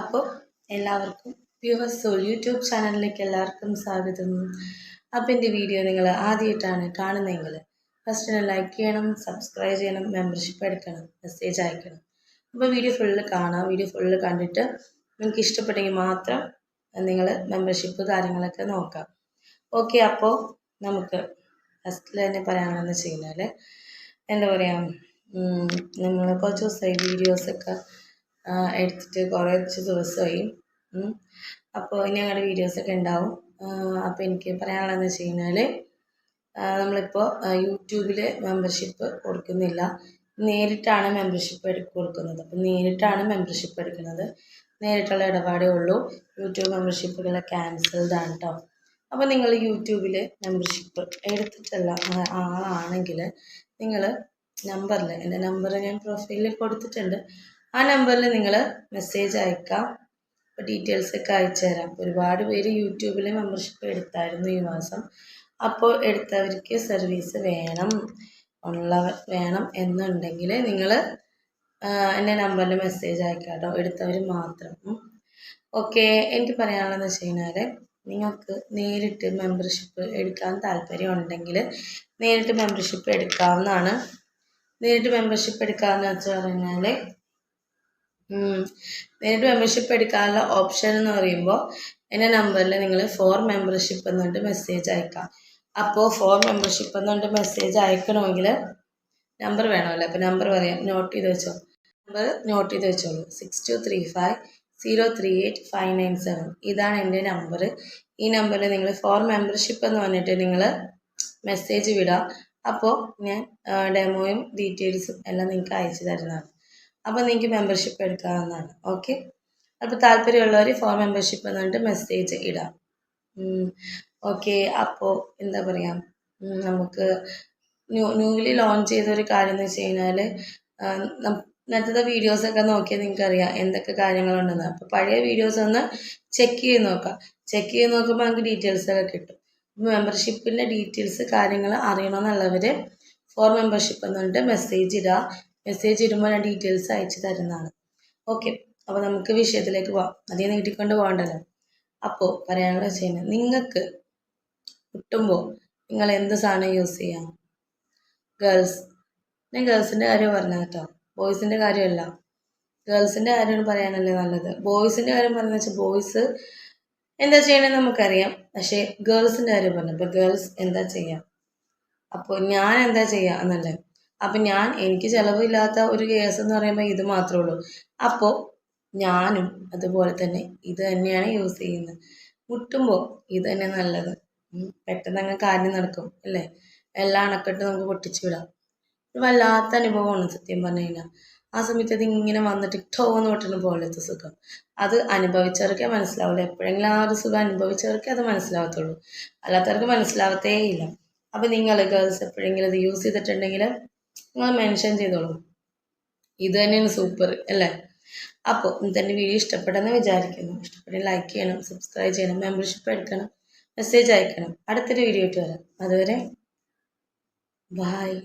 അപ്പോൾ എല്ലാവർക്കും pure soul YouTube ചാനലിലേക്ക് എല്ലാവർക്കും സ്വാഗതം. അപ്പോൾ എന്റെ വീഡിയോ നിങ്ങൾ ആദ്യമായിട്ടാണ് കാണുന്നതെങ്കിൽ ഫസ്റ്റ് ലൈക്ക് ചെയ്യണം സബ്സ്ക്രൈബ് ചെയ്യണം മെമ്പർഷിപ്പ് എടുക്കണം മെസ്സേജ് അയക്കണം. അപ്പോൾ വീഡിയോ ഫുള്ള് കാണാം. വീഡിയോ ഫുള്ള് കണ്ടിട്ട് നിങ്ങൾക്ക് ഇഷ്ടപ്പെട്ടെങ്കിൽ മാത്രം നിങ്ങൾ മെമ്പർഷിപ്പ് കാര്യങ്ങളൊക്കെ നോക്കാം. ഓക്കെ അപ്പോൾ നമുക്ക് ഫസ്റ്റിൽ തന്നെ പറയാനുള്ളതെന്ന് വെച്ച് കഴിഞ്ഞാൽ എന്താ പറയുക നമ്മൾ കുറച്ച് ദിവസമായി വീഡിയോസൊക്കെ എടുത്തിട്ട് കുറച്ച് ദിവസമായി. അപ്പോൾ ഞങ്ങളുടെ വീഡിയോസൊക്കെ ഉണ്ടാവും. അപ്പോൾ എനിക്ക് പറയാനുള്ളതെന്ന് വെച്ച് കഴിഞ്ഞാൽ നമ്മളിപ്പോൾ യൂട്യൂബിൽ മെമ്പർഷിപ്പ് കൊടുക്കുന്നില്ല. നേരിട്ടാണ് മെമ്പർഷിപ്പ് എടു കൊടുക്കുന്നത്. അപ്പം നേരിട്ടാണ് മെമ്പർഷിപ്പ് എടുക്കുന്നത്. നേരിട്ടുള്ള ഇടപാടേ ഉള്ളൂ. യൂട്യൂബ് മെമ്പർഷിപ്പുകൾ ക്യാൻസൽഡ് ആണ് കേട്ടോ അപ്പോൾ നിങ്ങൾ യൂട്യൂബിൽ മെമ്പർഷിപ്പ് എടുത്തിട്ടുള്ള ആളാണെങ്കിൽ നിങ്ങൾ നമ്പറിൽ എന്റെ നമ്പർ ഞാൻ പ്രൊഫൈലിൽ കൊടുത്തിട്ടുണ്ട്. ആ നമ്പറിൽ നിങ്ങൾ മെസ്സേജ് അയക്കാം. അപ്പോൾ ഡീറ്റെയിൽസൊക്കെ അയച്ചു തരാം. ഒരുപാട് പേര് യൂട്യൂബിൽ മെമ്പർഷിപ്പ് എടുത്തായിരുന്നു ഈ മാസം. അപ്പോൾ എടുത്തവർക്ക് സർവീസ് വേണം ഉള്ള വേണം എന്നുണ്ടെങ്കിൽ നിങ്ങൾ എന്റെ നമ്പറിൽ മെസ്സേജ് അയക്കാട്ടോ കേട്ടോ. എടുത്തവർ മാത്രം. ഓക്കെ എനിക്ക് പറയാനുള്ളതെന്ന് വെച്ച് കഴിഞ്ഞാൽ നിങ്ങൾക്ക് നേരിട്ട് മെമ്പർഷിപ്പ് എടുക്കാൻ താല്പര്യം ഉണ്ടെങ്കിൽ നേരിട്ട് മെമ്പർഷിപ്പ് എടുക്കാവുന്നതാണ്. നേരിട്ട് മെമ്പർഷിപ്പ് എടുക്കാമെന്ന് വെച്ച് പറഞ്ഞാൽ നേരിട്ട് മെമ്പർഷിപ്പ് എടുക്കാനുള്ള ഓപ്ഷൻ എന്ന് പറയുമ്പോൾ എന്റെ നമ്പറിൽ നിങ്ങൾ ഫോർ മെമ്പർഷിപ്പ് എന്നിട്ട് മെസ്സേജ് അയക്കാം. അപ്പോൾ ഫോർ മെമ്പർഷിപ്പ് എന്നിട്ട് മെസ്സേജ് അയക്കണമെങ്കിൽ നമ്പർ വേണമല്ലോ. അപ്പോൾ നമ്പർ പറയാം. നോട്ട് ചെയ്ത് വെച്ചോ. നമ്പർ നോട്ട് ചെയ്ത് വെച്ചോളൂ. Six two three five zero three eight five nine seven ഇതാണ് എന്റെ നമ്പർ ഈ നമ്പറിൽ നിങ്ങൾ ഫോർ മെമ്പർഷിപ്പ് എന്ന് പറഞ്ഞിട്ട് നിങ്ങൾ മെസ്സേജ് വിടാം. അപ്പോൾ ഞാൻ ഡെമോയും ഡീറ്റെയിൽസും എല്ലാം നിങ്ങൾക്ക് അയച്ചു തരുന്നതാണ്. അപ്പോൾ നിങ്ങൾക്ക് മെമ്പർഷിപ്പ് എടുക്കാവുന്നതാണ്. ഓക്കെ അപ്പോൾ താല്പര്യമുള്ളവർ ഫോർ മെമ്പർഷിപ്പ് എന്നിട്ട് മെസ്സേജ് ഇടാം. ഓക്കെ അപ്പോൾ എന്താ പറയുക നമുക്ക് ന്യൂ ന്യൂലി ലോഞ്ച് ചെയ്ത ഒരു കാര്യം എന്ന് വെച്ച് കഴിഞ്ഞാൽ നേരത്തെ വീഡിയോസൊക്കെ നോക്കിയാൽ നിങ്ങൾക്കറിയാം എന്തൊക്കെ കാര്യങ്ങളുണ്ടെന്ന്. അപ്പോൾ പഴയ വീഡിയോസ് ഒന്ന് ചെക്ക് ചെയ്ത് നോക്കാം. ചെക്ക് ചെയ്ത് നോക്കുമ്പോൾ നമുക്ക് ഡീറ്റെയിൽസൊക്കെ കിട്ടും. മെമ്പർഷിപ്പിന്റെ ഡീറ്റെയിൽസ് കാര്യങ്ങൾ അറിയണമെന്നുള്ളവർ ഫോർ മെമ്പർഷിപ്പ് എന്നുണ്ട് മെസ്സേജ് ഇടുക മെസ്സേജ് ഇടുമ്പോൾ ഞാൻ ഡീറ്റെയിൽസ് അയച്ചു തരുന്നതാണ്. ഓക്കെ അപ്പോൾ നമുക്ക് വിഷയത്തിലേക്ക് പോവാം. അധികം നീട്ടിക്കൊണ്ട് പോകണ്ടല്ലോ. അപ്പോൾ പറയാനുള്ള ചെയ്യുന്നത് നിങ്ങൾക്ക് കിട്ടുമ്പോൾ നിങ്ങൾ എന്ത് സാധനം യൂസ് ചെയ്യാം? ഗേൾസ് ഞാൻ ഗേൾസിന്റെ കാര്യം പറഞ്ഞ കേട്ടോ ബോയ്സിന്റെ കാര്യമല്ല. ഗേൾസിന്റെ കാര്യമാണ് പറയാനല്ലേ നല്ലത്. ബോയ്സിന്റെ കാര്യം പറഞ്ഞതെന്ന് വെച്ചാൽ ബോയ്സ് എന്താ ചെയ്യണമെന്ന് നമുക്കറിയാം. പക്ഷേ ഗേൾസിന്റെ കാര്യം പറഞ്ഞു. അപ്പോൾ ഗേൾസ് എന്താ ചെയ്യാം? അപ്പോൾ ഞാൻ എന്താ ചെയ്യുക എന്നല്ലേ അപ്പം ഞാൻ എനിക്ക് ചിലവില്ലാത്ത ഒരു കേസ് എന്ന് പറയുമ്പോൾ ഇത് മാത്രമേ ഉള്ളൂ. അപ്പോൾ ഞാനും അതുപോലെ തന്നെ ഇത് തന്നെയാണ് യൂസ് ചെയ്യുന്നത്. മുട്ടുമ്പോൾ ഇത് തന്നെ നല്ലത്. പെട്ടെന്ന് അങ്ങ് കാര്യം നടക്കും അല്ലേ? എല്ലാ അണക്കെട്ട് നമുക്ക് പൊട്ടിച്ചു വിടാം. വല്ലാത്ത അനുഭവമാണ് സത്യം പറഞ്ഞു കഴിഞ്ഞാൽ ആ സമയത്ത് അത് ഇങ്ങനെ വന്നിട്ട് ടോന്ന് പൊട്ടുന്ന പോലത്തെ സുഖം. അത് അനുഭവിച്ചവർക്കേ മനസ്സിലാവുള്ളൂ. എപ്പോഴെങ്കിലും ആ ഒരു സുഖം അനുഭവിച്ചവർക്കേ അത് മനസ്സിലാവത്തുള്ളൂ. അല്ലാത്തവർക്ക് മനസ്സിലാവത്തേ ഇല്ല അപ്പോൾ നിങ്ങൾ ഗേൾസ് എപ്പോഴെങ്കിലും അത് യൂസ് ചെയ്തിട്ടുണ്ടെങ്കിൽ നിങ്ങൾ മെൻഷൻ ചെയ്തോളൂ. ഇത് തന്നെയാണ് സൂപ്പർ അല്ലേ? അപ്പോൾ ഇന്നത്തെ വീഡിയോ ഇഷ്ടപ്പെട്ടെന്ന് വിചാരിക്കുന്നു. ഇഷ്ടപ്പെട്ടെങ്കിൽ ലൈക്ക് ചെയ്യണം സബ്സ്ക്രൈബ് ചെയ്യണം മെമ്പർഷിപ്പ് എടുക്കണം മെസ്സേജ് അയക്കണം. അടുത്തൊരു വീഡിയോ ഇട്ട് വരാം. അതുവരെ ബായ്